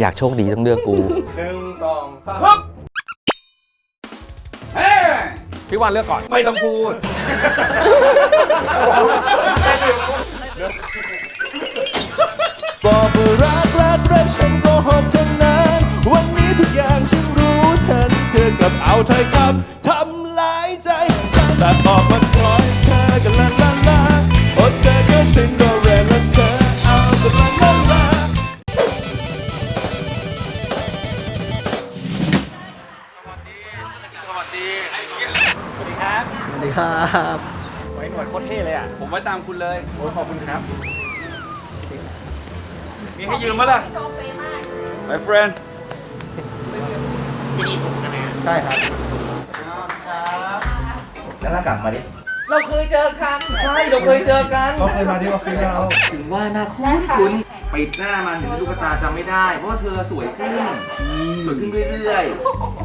อยากโชคดีต้องเลือกกู หนึ่งสองสามฮึบเฮ้พี่วันเลือกก่อน ไม่ต้องพูด บอกว่ารักรักรักฉันก็หอบเท่านั้น วันนี้ทุกอย่างฉันรู้ทันเธอกลับเอาถ้อยคำทำลายใจแต่ออกมาปล่อยเธอกันละ ไว้หนวดโคตรเท่เลยอะ ผมไว้ตามคุณเลย โอ้ยขอบคุณครับ มีให้ยืมมั้ยล่ะ My friend ใช่ครับแล้วหน้ากากมาดิเราเคยเจอกัน ใช่ เราเคยเจอกันเขาเคยมาที่ออฟฟิศเรา ถึงว่าหน้าคุ้นคุ้นปิดหน้ามันถึงลูกตาจำไม่ได้ เพราะว่าเธอสวยขึ้น สวยขึ้นเรื่อย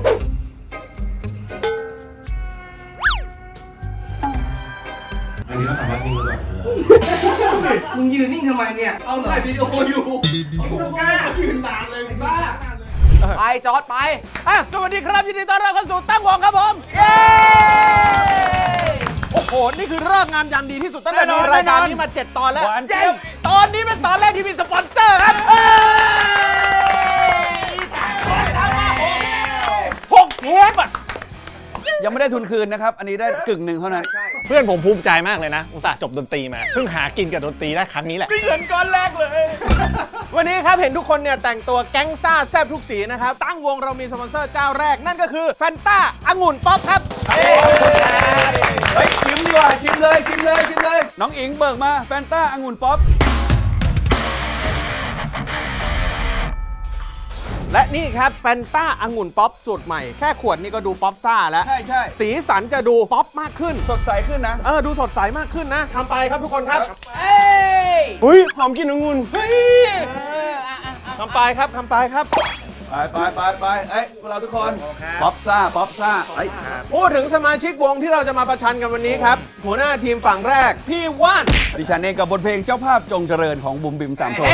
อั นนี้ก็สามารถวิ่งได้ด้วยๆมึงยืนนิ่งทำไมเนี่ย เอาถ่ายวิดีโออยู่กล้ายืนนานเลยบ้า ไปจอดไปอะสวัสดีครับยินดีต้อนรับเข้าสู่ตั้งวงครับผม เย้ โอ้โห นี่คือเริ่มงามยามดีที่สุดตั้งแต่แน่นมีอนรายการแน่นอนนี้มา 7 ตอนแล้วหวานเจี๊ยบ ตอนนี้เป็นตอนแรกที่มีสปอนเซอร์ครับหกเทปอะ ยังไม่ได้ทุนคืนนะครับ อันนี้ได้กึ่งหนึ่งเท่านั้น เพื่อนผมภูมิใจมากเลยนะ อุตส่าห์จบดนตรีมา เพิ่งหากินกับดนตรีได้ครั้งนี้แหละเงินก้อนแรกเลย วันนี้ครับเห็นทุกคนเนี่ยแต่งตัวแก๊งซ่าแซบทุกสีนะครับ ตั้งวงเรามีสปอนเซอร์เจ้าแรกนั่นก็คือแฟนต้าองุ่นป๊อปครับ เฮ้ยชิมดีกว่าชิมเลยชิมเลยชิมเลย น้องอิงเบิกมาแฟนต้าองุ่นป๊อป นี่ครับแฟนต้าองุ่นป๊อปสูตรใหม่ แค่ขวดนี่ก็ดูป๊อปซ่าแล้ว ใช่ใช่สีสันจะดูป๊อปมากขึ้น สดใสขึ้นนะ เออ ดูสดใสมากขึ้นนะทำไปครับทุกคนครับ เอ้ยอุ้ยหอมกลินองุ่นเฮ้ยทำไปครับทำไปครับ ไปไปไปไปเอ้ยพวกเราทุกคนป๊อปซ่าป๊อปซ่าเอ้ยพูดถึงสมาชิกวงที่เราจะมาประชันกันวันนี้ครับ หัวหน้าทีมฝั่งแรก พี่ว่านดิฉันเองกับบทเพลงเจ้าภาพจงเจริญของบุ๋มบิมสามโทน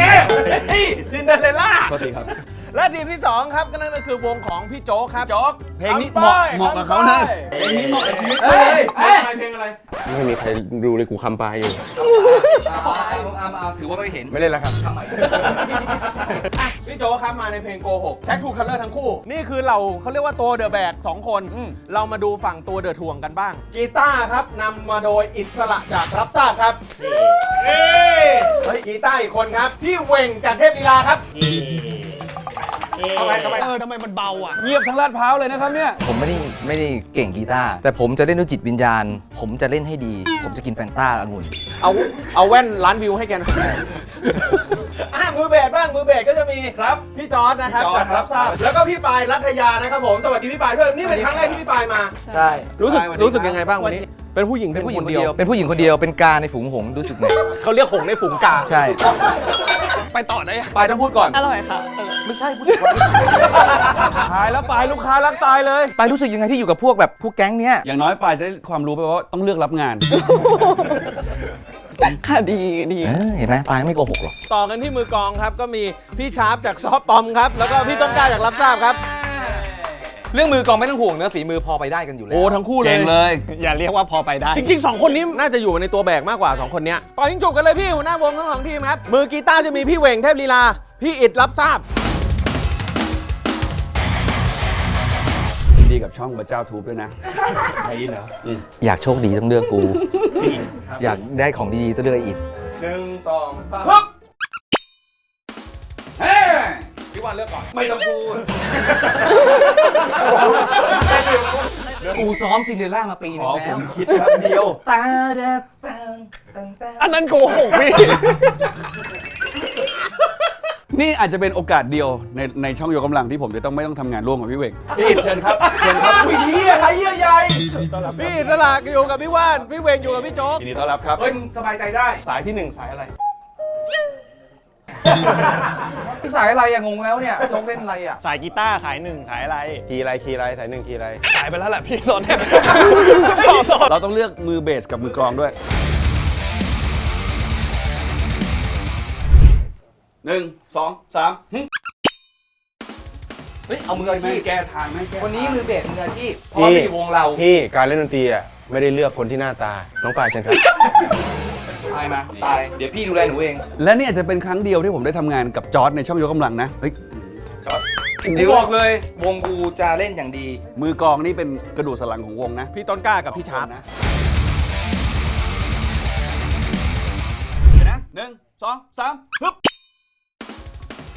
ซินเดอเรลล่า โทษทีครับ และทีมที่2ครับก็นั่นก็คือวงของพี่โจ๊กครับโจ๊กเพลงนี้เหมาะเหมาะกับเขานะเพลงนี้เหมาะกับชีวิตเฮ้ยเอ้ยเพลงอะไรไม่มีใครดูเลยกูคำปลาอยู่เอาเอาเอาถือว่าไม่เห็นไม่เล่นแล้วครับอะพี่โจ๊กครับมาในเพลงโกหกแท็กทูคัลเลอร์ทั้งคู่ นี่คือเราเขาเรียกว่าตัวเดอะแบกสองคน เรามาดูฝั่งตัวเดอะทวงกันบ้าง กีตาร์ครับนำมาโดยอิสระจากรับทราบครับเฮ้ยกีตาร์อีกคนครับ พี่เวงจากเทพลีลาครับ เข้าไปเข้าไปเออทำไมมันเบาอะ เงียบทั้งลาดพร้าวเลยนะครับเนี่ยผมไม่ได้ไม่ได้เก่งกีตาร์แต่ผมจะเล่นด้วยจิตวิญญาณ ผมจะเล่นให้ดี ผมจะกินแฟนต้าองุ่นเอาเอาแว่นล้านวิวให้แกหน่อยอะมือเบสบ้างมือเบสก็จะมีครับ พี่จอร์ดนะครับพี่จอร์จาจกรับทราบแล้วก็พี่ปายรัตยานะครับผมสวัสดีพี่ปายด้วยนี่เป็นครั้งแรกที่พี่ปายมา ใช่รู้สึกปายสวัสดีรู้สึกครับยังไงบ้างวันนี้ เป็นผู้หญิงเป็นผู้หญิงคคนนเดียว เป็นผู้หญิงคนเดียวเป็นกาในฝูงหงส์รู้สึกไงเขาเรียกหงในฝูงกาใช่ ไปต่อได้ยังปายต้องพูดก่อน อร่อยค่ะไม่ใช่ผู้หญิงหายแล้วปายลูกค้ารักตายเลยไปรู้สึกยังไงที่อยู่กับพวกแบบพวกแก๊งเนี้ยอย่างน้อยปายจะได้ความรู้ไปว่าต้องเลือกรับงาน ค่ะดีดีเออเห็นไหมปายไม่โกหกหรอก ต่อกันที่มือกลองครับ ก็มีพี่ชาร์ปจากซอฟต์ปอมครับ แล้วก็พี่ต้นกล้าจากรับทราบครับ เรื่องมือกองไม่ต้องห่วงเนื้อะฝีมือพอไปได้กันอยู่แล้ว โอ้ทั้งคู่เลเก่ยงเลย อย่าเรียกว่าพอไปได้ จริงๆสองคนนี้น่าจะอยู่ในตัวแบกมากกว่าสองคนเนี้ยต่อยิงจุกกันเลยพี่หัวหน้าวงทั้งสองทีมครับ มือกีตาร์จะมีพี่เหวงเทพลีลา พี่อิดรับทราบ ยินดีกับช่องพระเจ้าทูบด้วยนะไอ้ยินเหรออยากโชคดีต้องเลือกกู อยากได้ของดีๆต้องเลือกไอ้อิด หนึ่งสองสามฮึบเฮ้ พี่วันเลือกก่อน ไม่ต้องพูดกูซ้อมซินเดอเรลล่ามาปีหนึขงอผแล้วมคิดแป๊บเดียว ตาเด็บตังตังตังอันนั้นโกหกพี่ นี่อาจจะเป็นโอกาสเดียวในในช่องยกกำลังที่ผมจะต้องไม่ต้องทำงานร่วมกับพี่เวงพี่อิดเชิญครับเชิญครับอุ้ยเฮียอะไรเฮียใหญ่พี่อิสระอยู่กับพี่ว่าน พี่เหวงอยู่กับพี่โจ๊กยินดีต้อนรับครับ เฮ้ยมึงสบายใจได้ สายที่หนึ่งสายอะไร พี่สายอะไรอะงงแล้วเนี่ยโจ๊กเล่นอะไรอะสายกีตาร์สายหนึ่งสายอะไร คีย์อะไรคีย์อะไรสายหนึ่งคีย์อะไรสายไปแล้วแหละพี่ตอนเนี้ยต่อต่อเราต้องเลือกมือเบสกับมือกลองด้วยหนึ่งสองสามหึเฮ้ยเอามืออาชีพแก้ทางไม่แก้วันนี้มือเบสมืออาชีพเพราะว่าไม่อยู่วงเรา พี่การเล่นดนตรีอะไม่ได้เลือกคนที่หน้าตาน้องปลายเชิญครับตายมาตายเดี๋ยวพี่ดูแลหนูเองและนี่อาจจะเป็นครั้งเดียวที่ผมได้ทำงานกับจอร์ดในช่องยกกำลังนะเฮ้ยเดี๋ยวบอกเลยวงกูจะเล่นอย่างดี มือกลองนี่เป็นกระดูกสันหลังของวงนะพี่ต้นกล้ากับพี่ชาร์ปนะเดี๋ยวนะหนึ่งสองสามฮึบ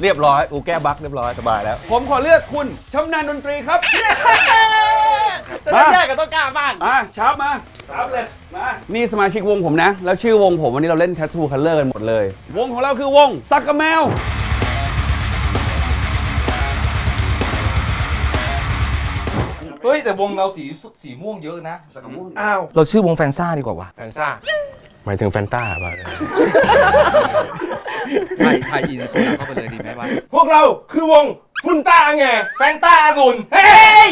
เรียบร้อยกูแก้บั๊กเรียบร้อยสบายแล้ว ผมขอเลือกคุณชำนาญดนตรีครับ จะได้แยกกับต้นกล้าบ้าง มาชาร์ปมาชาร์ปเลสมา นี่สมาชิกวงผมนะ แล้วชื่อวงผมวันนี้เราเล่น Tattoo Color กันหมดเลย วงของเราคือวงซักกะแมว เฮ้ย แต่วงเราสีสีม่วงเยอะนะอ้าว เราชื่อวงแฟนซ่าดีกว่าวะแฟนซ่าหมายถึงแฟนต้าป่ะไทยไทยอินคนเข้าไปเลยดีไหมวะพวกเราคือวงฟุนต้าไงแฟนต้าองุ่นเฮ้ย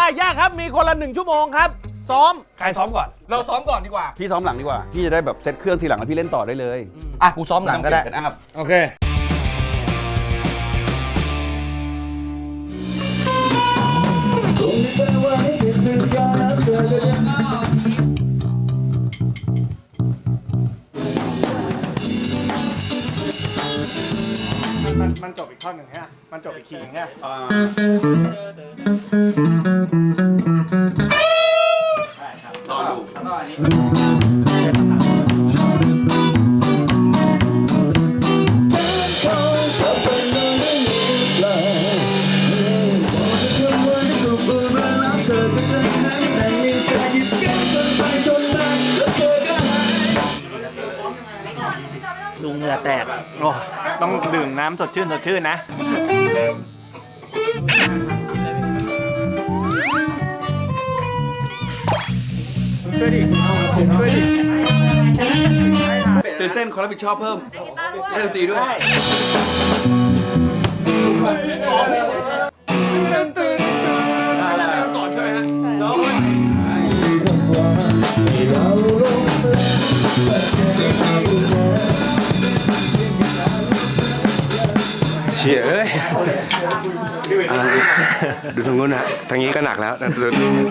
อ้าวไปยากครับ มีคนละหนึ่งชั่วโมงครับ ซ้อม ใครซ้อมก่อน เราซ้อมก่อนดีกว่า พี่ซ้อมหลังดีกว่า พี่จะได้แบบเซตเครื่องทีหลังแล้วพี่เล่นต่อได้เลยอะกูซ้อมหลังก็ได้ เซตอัพโอเค มันมันจบอีกท่อนหนึ่งฮะมันจบอีกคีย์ฮะลุงำสดชื่นสดชื่นนะตื่นเต้นขอรับผิดชอบเพิ่มเล่นดนตรีด้วย เชี่ยเอ้ยอะไรดูทางนู้นนะทางนี้ก็หนักแล้วนะดู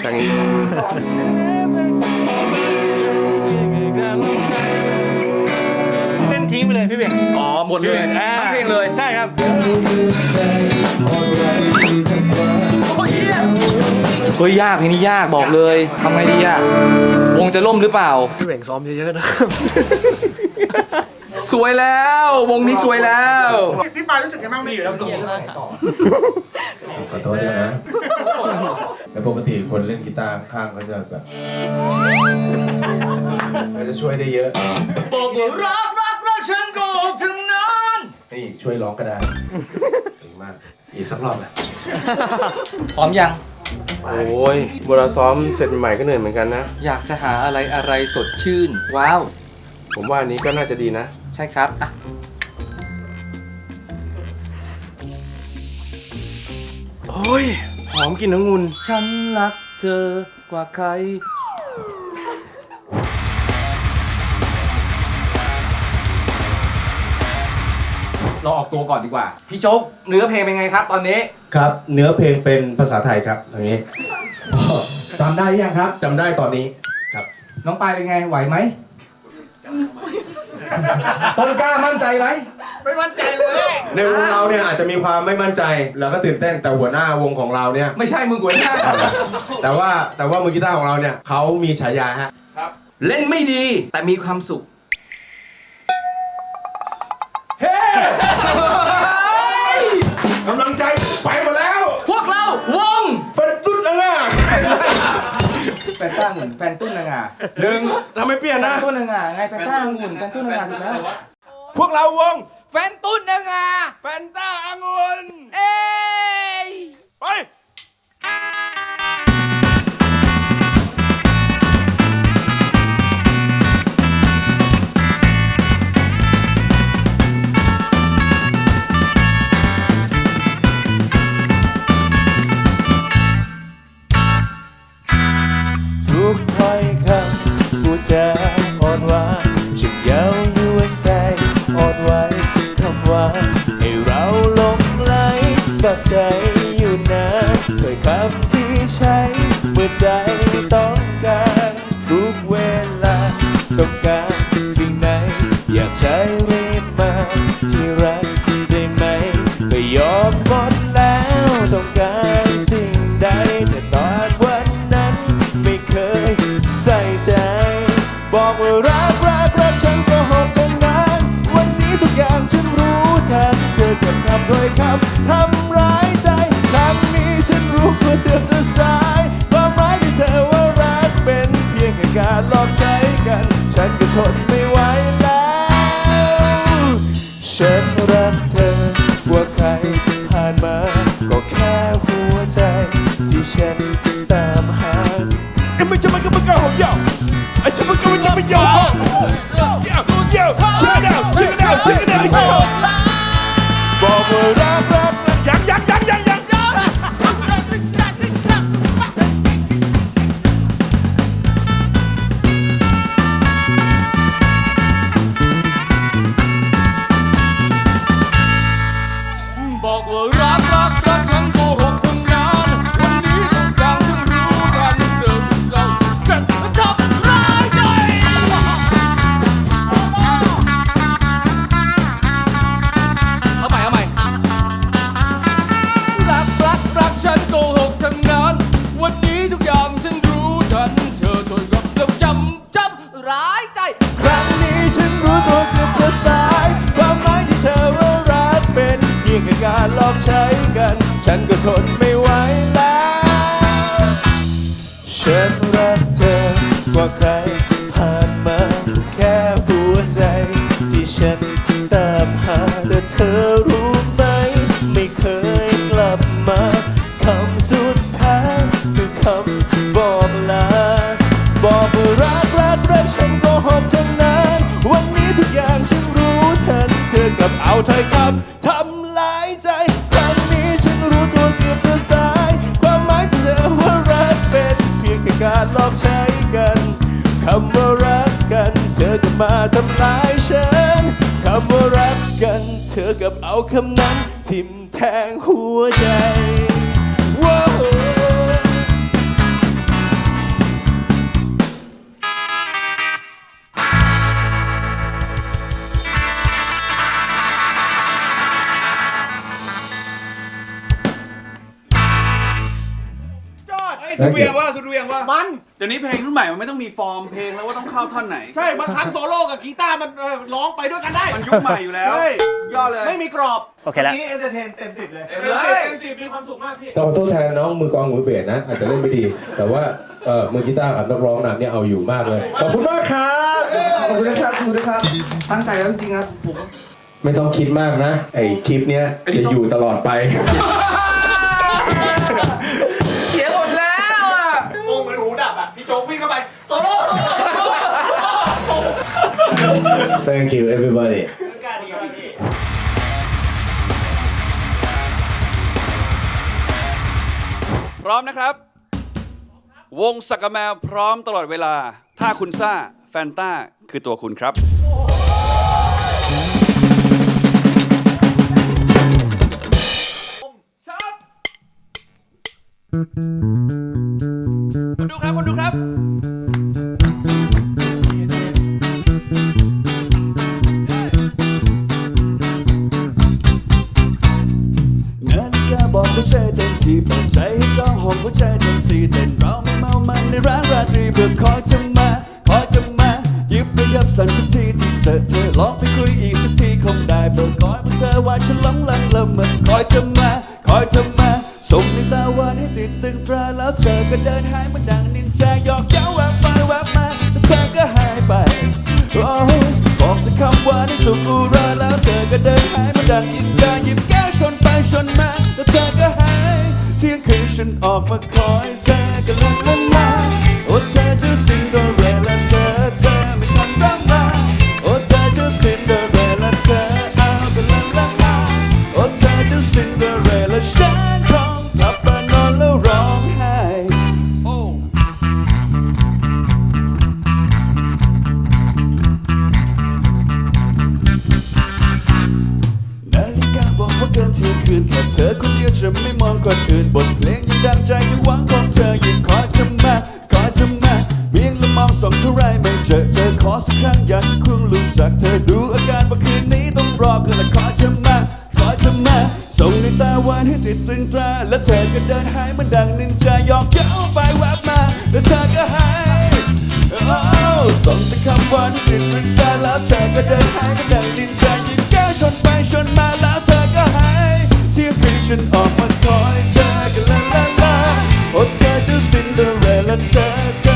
ทางนี้ เล่นทิ้งไปเลยพี่เบ่งอ๋อหมดเลยทั้งเพลงเลยใช่ครับเฮ้ยยากเพลงนี้ยากบอกเลยทำไงดีอะวงจะล่มหรือเปล่า พี่แบ่งซ้อมเยอะๆนะครับ สวยแล้ว วงนี้สวยแล้ว ที่ปายรู้สึกยังไงบ้างมีอยู่แล้วขอโทษด้วยนะแล้วปกติคนเล่นกีตาร์ข้างเขาจะแบบเขาจะช่วยได้เยอะบอกว่ารักรักรักฉันก็ถึงนั้นนี่ช่วยร้องก็ได้เก่งมากอีกสักรอบไหมพร้อมยังโอ้ยเวลาซ้อมเสร็จใหม่ก็เหนื่อยเหมือนกันนะ อยากจะหาอะไรอะไรสดชื่น ว้าว ผมว่าอันนี้ก็น่าจะดีนะใช่ครับอะโอ้ยหอมกลินองุ่นฉันรักเธอกว่าใคร เราออกตัวก่อนดีกว่า พี่โจ๊กเนื้อเพลงเป็นไงครับ ตอนนี้ ครับ เนื้อเพลงเป็นภาษาไทยครับตรงนี้ จำได้ยังครับ จำได้ตอนนี้ครับ น้องปายเป็นไงไหวไหม ต้นกล้ามั่นใจไหมในวงเราเนี่ยอาจจะมีความไม่มั่นใจ แล้วก็ตื่นเต้นแต่หัวหน้าวงของเราเนี่ย ไม่ใช่มือหัวหน้า แต่ว่าแต่ว่ามือกีตาร์ของเราเนี่ยเขามีฉายาฮะ เล่นไม่ดีแต่มีความสุข แฟนต้าหมุนแฟนตุ้นนางาหนึ่งทำไมเปลี่ยนแฟนะ นตุ้นนางาไงแฟนต้าหมุนแฟนตุ้นนางาถูกแล้ว พวกเราวง แฟนตุ้นนางาแฟนต้าองุ่นเอ้ยไปทุ ด้วยคำทำร้ายใจ ครั้งนี้ฉันรู้ว่าเธอจะสายความหมายที่เธอว่ารักเป็นเพียงแค่การหลอกใช้กัน ฉันก็ทนไม่ไหวแล้ว ฉันรักเธอว่าใครผ่านมา ก็แค่หัวใจ ที่ฉันตามหาเอ้ยมันจะมันก็มันก็หอมยว กับเอาคำนั้น ทิ่มแทงหัวใจว้าวสุดเวียงว่าสุดเวี ยงว่ามัน เดี๋ยวนี้เพลงรุ่นใหม่มันไม่ต้องมีฟอร์มเพลงแล้วว่าต้องเข้าท่อนไหน ใช่บางครั้งโซโล่กับกีตาร์มันเออร้องไปด้วยกันได้ มันยุคใหม่อยู่แล้วใช่ยอดเลย ไม่มีกรอบโอเคแล้ว นี่เอนเตอร์เทนเต็มสิบเลยเต็มเลยเต็มสิบมีความสุขมากพี่ ต้องขอโทษแทนน้องมือกลองมือเบสนะ อาจจะเล่นไม่ดี แต่ว่าเออมือกีตาร์กับนักร้องนำเนี่ยเอาอยู่มากเลย ขอบคุณมากครับ ขอบคุณนะครับขอบคุณนะครับ ตั้งใจแล้วจริงๆนะผมไม่ต้องคิดมากนะ ไอคลิปเนี้ยจะอยู่ตลอดไป Thank you everybody พร้อมนะครับ วงสักกะแมวพร้อมตลอดเวลา ถ้าคุณซ่า แฟนต้า คือตัวคุณครับ คนดูครับคนดูครับ อยเพราะเธอว่าฉันหลงลังละเมอคอยเธอมาคอยเธอมาส่งในตาวันให้ติดตึงตราแล้วเธอก็เดินหายมาดังนินจาหยอกเย้าแวบไปแวบมาแล้วเธอก็หายไปโอ้บอกแต่คำว่าที่สุขอุราแล้วเธอก็เดินหายมาดังยินดาหยิบแก้วชนไปชนมาแล้วเธอก็หายเที่ยงคืนฉันออกมาคอยเธอก็ลัน คนอื่นบทเพลงยังดังใจไม่หวังของเธอยังขอเธอมาขอเธอมาเพียงละมองสองเท่าไรไม่เจอเจอขอสักครั้งอยากจะคุ้นรู้จักเธอดูอาการว่าคืนนี้ต้องรอกันละขอเธอมาขอเธอมาส่งในตาหวานให้ติดตรึงตราและเธอก็เดินหายมันดังนินจายอกเย้าไปแวบมาแล้วเธอก็หายส่งแต่คำหวานให้ติดตรึงตาแล้วเธอก็เดินหายมันดังนินจายิงแก้วชนไปชนมาแล้วเธอก็หาย ฉันออกมาคอยเธอกันลาลาลาโอ้เธอเจ้าซินเดอเรลล่าเธอ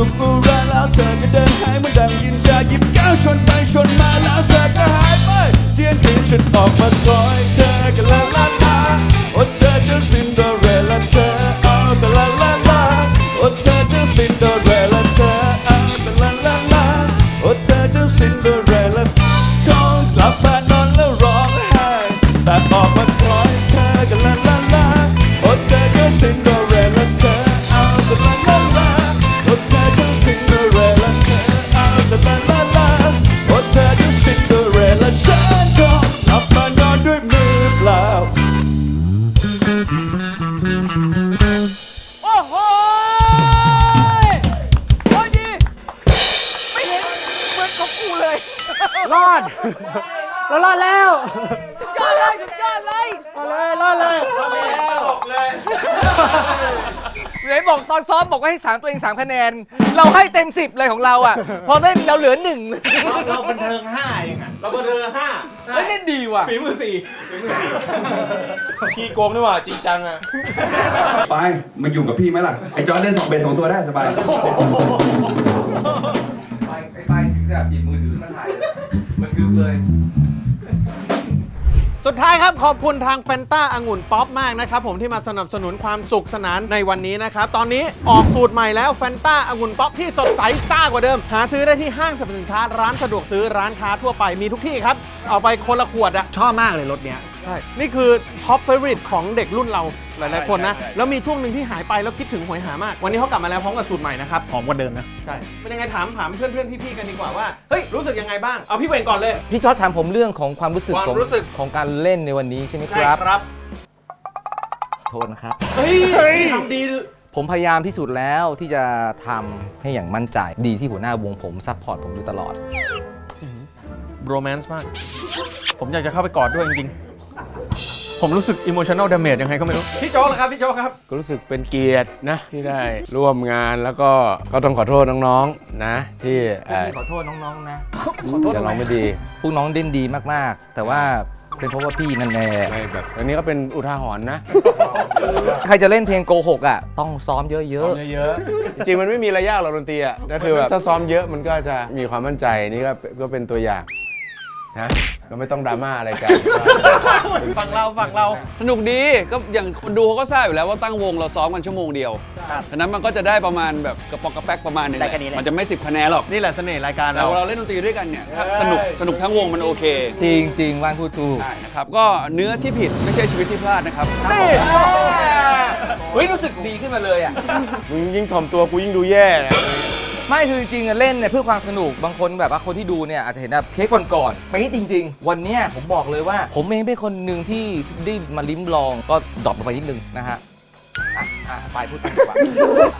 สุขอุราแล้วเธอก็เดินหายเหมันดังยินจาหยิบก้วชนไปชนมาแล้วเธอก็หายไปเทียนคืนฉันออกมาคอย เรารอดแล้วสุดยอดเลยสุดยอดเลยรอดเลยรอดเลยไหนบอกตอนซ้อมบอกว่าให้สามตัวเองสามคะแนน เราให้เต็มสิบเลยของเราอะ พอเล่นเราเหลือหนึ่งเราบันเทิงห้าเองอะเราเบอร์เธอห้าเฮ้ยเล่นดีว่ะฝีมือสี่ขี้โกงด้วยว่ะจริงจังอะไปมาอยู่กับพี่ไหมล่ะไอ้จอร์ดเล่นสองเบนสองตัวได้สบายไปไปไปถึงแบบหยิบมือถือมาถ่ายเลยบันทึกเลย สุดท้ายครับขอบคุณทางแฟนต้าองุ่นป๊อปมากนะครับผมที่มาสนับสนุนความสุขสนานในวันนี้นะครับ ตอนนี้ออกสูตรใหม่แล้วแฟนต้าองุ่นป๊อปที่สดใสซ่ากว่าเดิม หาซื้อได้ที่ห้างสรรพสินค้าร้านสะดวกซื้อร้านค้าทั่วไปมีทุกที่ครับ เอาไปคนละขวดอะชอบมากเลยรถเนี้ย ช่ นี่คือท็อปเฟ v o r i t e ของเด็กรุ่นเราหลายๆคนนะแล้วมีช่วงหนึ่งที่หายไปแล้วคิดถึงหวยหามาก วันนี้เขากลับมาแล้วพร้อมกับสูตรใหม่นะครับ หอมกว่าเดิมนะ ใช่ เป็นยังไงถามถามเพื่อนเพื่อนๆพี่ๆกันดีกว่าว่า เฮ้ย รู้สึกยังไงบ้าง เอาพี่เวนก่อนเลย พี่จอร์ดถามผมเรื่องของความรู้สึกความของรู้สึก ของการเล่นในวันนี้ใช่ไหมคใช่รับ ครับโทษนะครับ เฮ้ยทำดีผมพยายามที่สุดแล้วที่จะทำให้อย่างมั่นใจดีที่หัวหน้าวงผมซัพพอร์ตผมอยู่ตลอด โรแมนต์มาก ผมอยากจะเข้าไปกอดด้วยจริงๆ ผมรู้สึกอิโมชัน a ลดาเมจยังไงก็ไม่รู้ พี่โจ๊กเหรอครับพี่โจ๊กครับ ก็รู้สึกเป็นเกียรตินะ ที่ได้ร่วมงานแล้วก็ก็ต้องขอโทษน้องๆนะ ที่เอ่อขอโทษน้องๆนะจะร้องไม่ดีพวกน้องเด่นดีมากๆ แต่ว่าเป็นเพราะว่าพี่นั่นแหละไม่แบบอันนี้ก็เป็นอุทาหรณ์นะ ใครจะเล่นเพลงโกหกอะ ต้องซ้อมเยอะ เยอะๆจริงๆมันไม่มีระยะหรอกดนตรีอะก็คือแบบถ้าซ้อมเยอะมันก็จะมีความมั่นใจนี่ก็ก็เป็นตัวอย่าง นะเราไม่ต้องดราม่าอะไรกัน ฝั่งเราฝั่งเรา สนุกดีก็อย่างคนดูเขาก็ทราบอยู่แล้วว่าตั้งวงเราซ้อมกันชั่วโมงเดียวฉะนั้นมันก็จะได้ประมาณแบบกระปอกกระแป๊กประมาณหนึงได้แค่นี้แหละมันจะไม่10คะแนนหรอกนี่แหละเสน่ห์รายการเรา เราเราเล่นดนตรีด้วยกันเนี่ยถ้าสนุกสนุกทั้งวงมันโอเคๆจริงจริงๆว่านพูดถูกใช่นะครับก็เนื้อที่ผิดไม่ใช่ชีวิตที่พลาดนะครับเฮ้ย รู้สึกดีขึ้นมาเลยอะ มึงยิ่งถ่อมตัวกูยิ่งดูแย่นะ ไม่คือจริงๆเล่นเนี่ยเพื่อความสนุกบางคนแบบว่าคนที่ดูเนี่ยอาจจะเห็นแบบเค้ก่อนๆไปจริง ๆ วันเนี้ยผมบอกเลยว่า ผมเองเป็นคนหนึ่งที่ได้มาลิ้มลองก็ดรอปลงไปนิดนึงนะฮะ อะอะไปพูดกันดีกว่า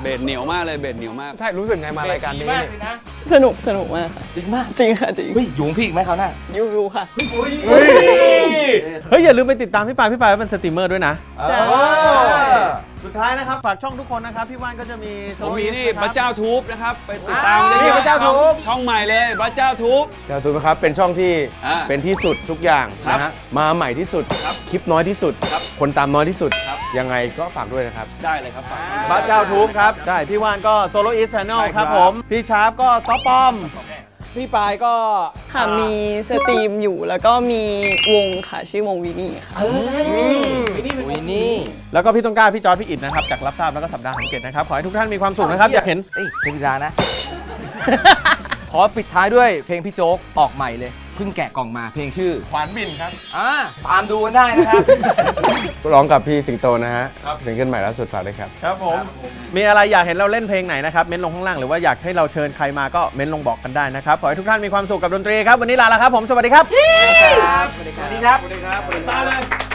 เบสเหนียวมากเลยเบสเหนียวมาก ใช่รู้สึกไงมารายการนี้มากเนี่ยเลยนะสนุกสนุกมากค่ะจริงมากจริงค่ะจริงเฮ้ยอยู่กับพี่อีกไหมเขาวหน้ายูยูค่ะ เฮ้ย อย่าลืมไปติดตามพี่ปายพี่ปายเป็นสตรีมเมอร์ด้วยนะจ้าสุดท้ายนะครับ ฝากช่องทุกคนนะครับ พี่ว่านก็จะมีผมมีนี่โซโล่พระเจ้าทูบนะครับ ไปติดตามอ้าวได้นี่ที่พระเจ้าทูบ ช่องใหม่เลยพระเจ้าทูบ เจ้าตูนครับเป็นช่องที่อ่าเป็นที่สุดทุกอย่างครับนะฮะมาใหม่ที่สุดครับคลิปน้อยที่สุด ครับ คนตามน้อยที่สุดครับ ยังไงก็ฝากด้วยนะครับ ได้เลยครับฝากพระเจ้าทูบครับ ได้ พี่ว่านก็โซโลอีส a n น e l ใช่คครัรับบ ผม พี่ชาร์ปก็ซอฟปอม พี่ปายก็ค่ะ มีสตรีมอยู่แล้วก็มีวงค่ะชื่อวงวินี่ค่ะ วินนี่แล้วก็พี่ต้นกล้า พี่จอร์ดพี่อิดนะครับ จากรับทราบแล้วก็สัปดาห์ของเกตนะครับ ขอให้ทุกท่านมีความสุขนะครับ อยากเห็น เอ้ยเพลงพิดานะ ขอปิดท้ายด้วยเพลงพี่โจ๊กออกใหม่เลย เพิ่งแกะกล่องมาเพลงชื่อขวานบินครับ อ่าตามดูกันได้นะครับ ร้องกับพี่สิงโตนะฮะซิงเกิลใหม่ล่าสุดฝากด้วยครับ ครับผม มีอะไรอยากเห็นเราเล่นเพลงไหนนะครับ เม้นลงข้างล่างหรือว่าอยากให้เราเชิญใครมาก็เม้นลงบอกกันได้นะครับ ขอให้ทุกท่านมีความสุขกับดนตรีครับ วันนี้ลาแล้วครับผม สวัสดีครับ สวัสดีครับตาเลย